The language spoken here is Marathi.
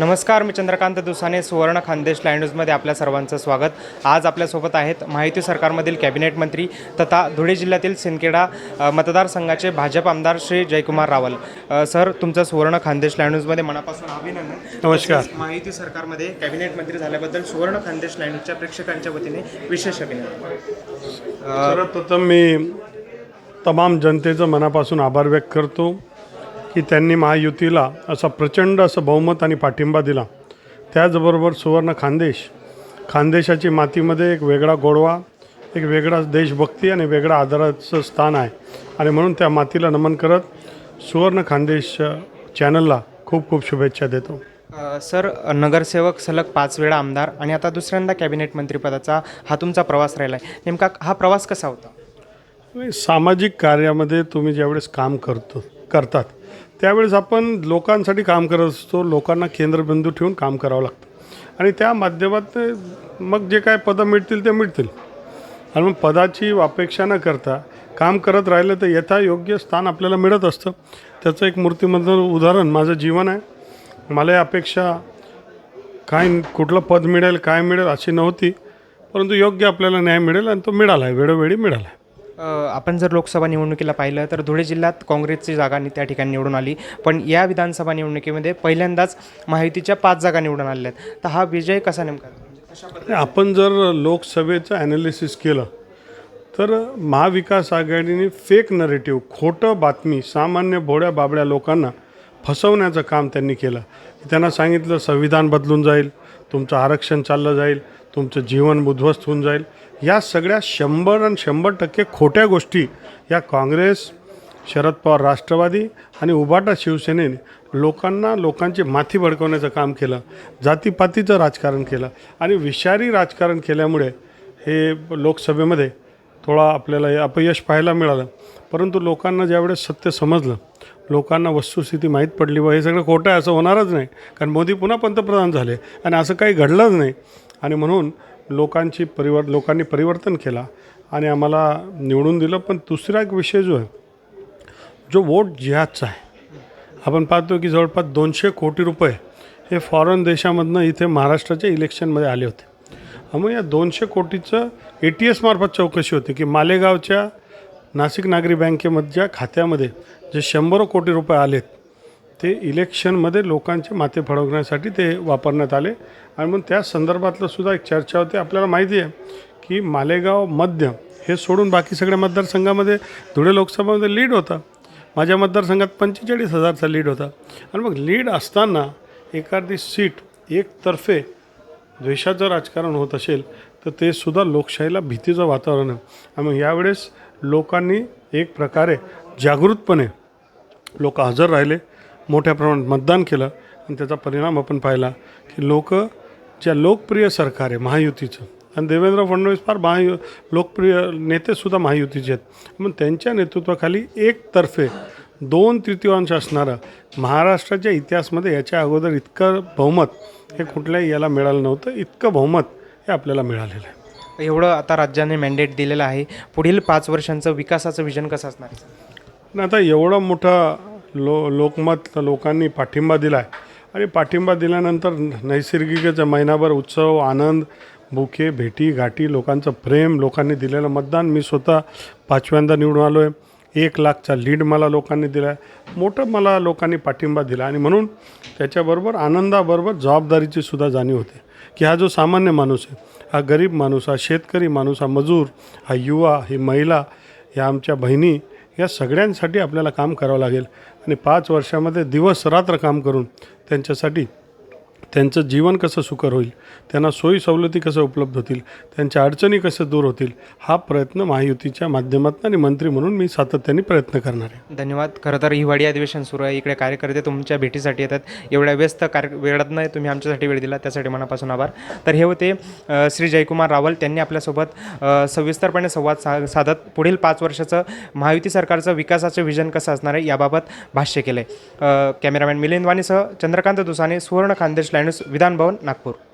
नमस्कार मी चंद्रकांत दुसाने सुवर्ण खानदेश न्यूजमध्ये आपल्या सर्वांचं स्वागत. आज आपल्यासोबत आहेत महायुती सरकारमधील कॅबिनेट मंत्री तथा धुळे जिल्ह्यातील सिंदखेडा मतदारसंघाचे भाजप आमदार श्री जयकुमार रावल. सर तुमचं सुवर्ण खानदेश न्यूजमध्ये मनापासून अभिनंदन. नमस्कार. महायुती सरकारमध्ये कॅबिनेट मंत्री झाल्याबद्दल सुवर्ण खानदेश न्यूजच्या प्रेक्षकांच्या वतीने विशेष अभिनंदन. सर्वप्रथम मी तमाम जनतेचं मनापासून आभार व्यक्त करतो. की त्यांनी महायुतीला असा प्रचंड असं बहुमत आणि पाठिंबा दिला. त्याचबरोबर सुवर्ण खानदेश. खानदेशाची मातीमध्ये एक वेगळा गोडवा एक वेगळा देशभक्ती आणि वेगळा आदराचं स्थान आहे. आणि म्हणून त्या मातीला नमन करत सुवर्ण खानदेश चॅनलला खूप खूप शुभेच्छा देतो. सर नगरसेवक सलग पाच वेळा आमदार आणि आता दुसऱ्यांदा कॅबिनेट मंत्रिपदाचा हा तुमचा प्रवास राहिला आहे नेमका हा प्रवास कसा होता? सामाजिक कार्यामध्ये तुम्ही ज्यावेळेस काम करतो करतात त्यावेळेस आपण लोकांसाठी काम करत असतो लोकांना केंद्रबिंदू ठेवून काम करावं लागतं. आणि त्या माध्यमात मग जे काय पदं मिळतील ते मिळतील. आणि मग पदाची अपेक्षा न करता काम करत राहिलं तर यथा योग्य स्थान आपल्याला मिळत असतं. त्याचं एक मूर्तीमधलं उदाहरण माझं जीवन आहे. मला अपेक्षा काय कुठलं पद मिळेल काय मिळेल अशी नव्हती. परंतु योग्य आपल्याला न्याय मिळेल आणि तो मिळाला आहे वेळोवेळी मिळाला आहे. आपण जर लोकसभा निवडणुकीला पाहिलं तर धुळे जिल्ह्यात काँग्रेसची जागा नि- त्या ठिकाणी निवडून आली. पण या विधानसभा निवडणुकीमध्ये पहिल्यांदाच महायुतीच्या पाच जागा निवडून आलेल्या आहेत. तर हा विजय कसा नेमका म्हणजे आपण जर लोकसभेचं ॲनालिसिस केलं तर महाविकास आघाडीने फेक नरेटिव्ह खोटं बातमी सामान्य भोळ्या बाबड्या लोकांना फसवण्याचं काम त्यांनी केलं. त्यांना सांगितलं संविधान बदलून जाईल तुमचं आरक्षण चाललं जाईल. तुमचं जीवन उद्ध्वस्त होऊन जाईल. या सगळ्या शंभर आणि शंभर टक्के खोट्या गोष्टी या काँग्रेस शरद पवार राष्ट्रवादी आणि उभाटा शिवसेनेने लोकांना लोकांची माथी भडकवण्याचं काम केलं जातीपातीचं राजकारण केलं आणि विषारी राजकारण केल्यामुळे हे लोकसभेमध्ये थोडा आपल्याला हे अपयश पाहायला मिळालं. परंतु लोकांना ज्यावेळेस सत्य समजलं लोकांना वस्तुस्थिती माहीत पडली व हे सगळं खोटं आहे असं होणारच नाही. कारण मोदी पुन्हा पंतप्रधान झाले आणि असं काही घडलंच नाही. आणि म्हणून लोकांची परिवर लोकांनी परिवर्तन केला आणि आम्हाला निवडून दिलं. पण दुसरा एक विषय जो आहे जो वोट जिहादचा आहे. आपण पाहतो की जवळपास दोनशे कोटी रुपये हे फॉरेन देशामधनं इथे महाराष्ट्राच्या इलेक्शनमध्ये आले होते. मग या दोनशे कोटीचं ए टी एसमार्फत चौकशी होती की मालेगावच्या नाशिक नागरी बँकेमधच्या खात्यामध्ये जे शंभर कोटी रुपये आलेत ते इलेक्शनमध्ये लोकांचे माते फडवण्यासाठी ते वापरण्यात आले. आणि मग त्या संदर्भातलं सुद्धा एक चर्चा होती. आपल्याला माहिती आहे की मालेगाव मध्य हे सोडून बाकी सगळ्या मतदारसंघामध्ये धुळे लोकसभामध्ये लीड होता. माझ्या मतदारसंघात पंचेचाळीस हजारचा लीड होता. आणि मग लीड असताना एखादी सीट एकतर्फे द्वेषाचं राजकारण होत असेल तर ते सुद्धा लोकशाहीला भीतीचं वातावरण आहे. आणि मग यावेळेस लोकांनी एक प्रकारे जागृतपणे लोक हजर राहिले. मोठ्या प्रमाणात मतदान केलं आणि त्याचा परिणाम आपण पाहिला की लोक ज्या लोकप्रिय सरकार आहे महायुतीचं आणि देवेंद्र फडणवीस फार महायु लोकप्रिय नेतेसुद्धा महायुतीचे आहेत. मग त्यांच्या नेतृत्वाखाली एकतर्फे दोन तृतीयांश असणारं महाराष्ट्राच्या इतिहासमध्ये याच्या अगोदर इतकं बहुमत हे कुठल्याही याला मिळालं नव्हतं. इतकं बहुमत हे आपल्याला मिळालेलं आहे. एवढं आता राज्याने मॅन्डेट दिलेलं आहे. पुढील पाच वर्षांचं विकासाचं विजन कसं असणार? आता एवढा मोठा लो लोकमत लोकांनी पाठिंबा दिला आहे आणि पाठिंबा दिल्यानंतर नैसर्गिकच महिनाभर उत्सव आनंद बुके भेटी गाठी लोकांचं प्रेम लोकांनी दिलेलं मतदान. मी स्वतः पाचव्यांदा निवडून आलो आहे एक लाखचा लीड मला लोकांनी दिला आहे मोठं मला लोकांनी पाठिंबा दिला. आणि म्हणून त्याच्याबरोबर आनंदाबरोबर जबाबदारीची सुद्धा जाणीव होते. की हा जो सामान्य माणूस आहे हा गरीब माणूस हा शेतकरी माणूस हा मजूर हा युवा ही महिला या आमच्या बहिणी या सगळ्यांसाठी आपल्याला काम करावं लागेल. आणि पाच वर्षामध्ये दिवस रात्र काम करून त्यांच्यासाठी त्यांचं जीवन कसं सुकर होईल त्यांना सोयी सवलती कसं उपलब्ध होतील त्यांच्या अडचणी कसं दूर होतील हा प्रयत्न महायुतीच्या माध्यमातून आणि मंत्री म्हणून मी सातत्याने प्रयत्न करणार आहे. धन्यवाद. खरं तर हिवाळी अधिवेशन सुरू आहे. इकडे कार्यकर्ते तुमच्या भेटीसाठी येतात. एवढ्या व्यस्त कार्य वेळात नाही तुम्ही आमच्यासाठी वेळ दिला त्यासाठी मनापासून आभार. तर हे होते श्री जयकुमार रावल. त्यांनी आपल्यासोबत सविस्तरपणे संवाद सा साधत पुढील पाच वर्षाचं महायुती सरकारचं विकासाचं विजन कसं असणार आहे याबाबत भाष्य केलं आहे कॅमेरामॅन मिलिंद वाणीसह चंद्रकांत दुसाने सुवर्ण खानदेशला लायन्स विधान भवन नागपूर.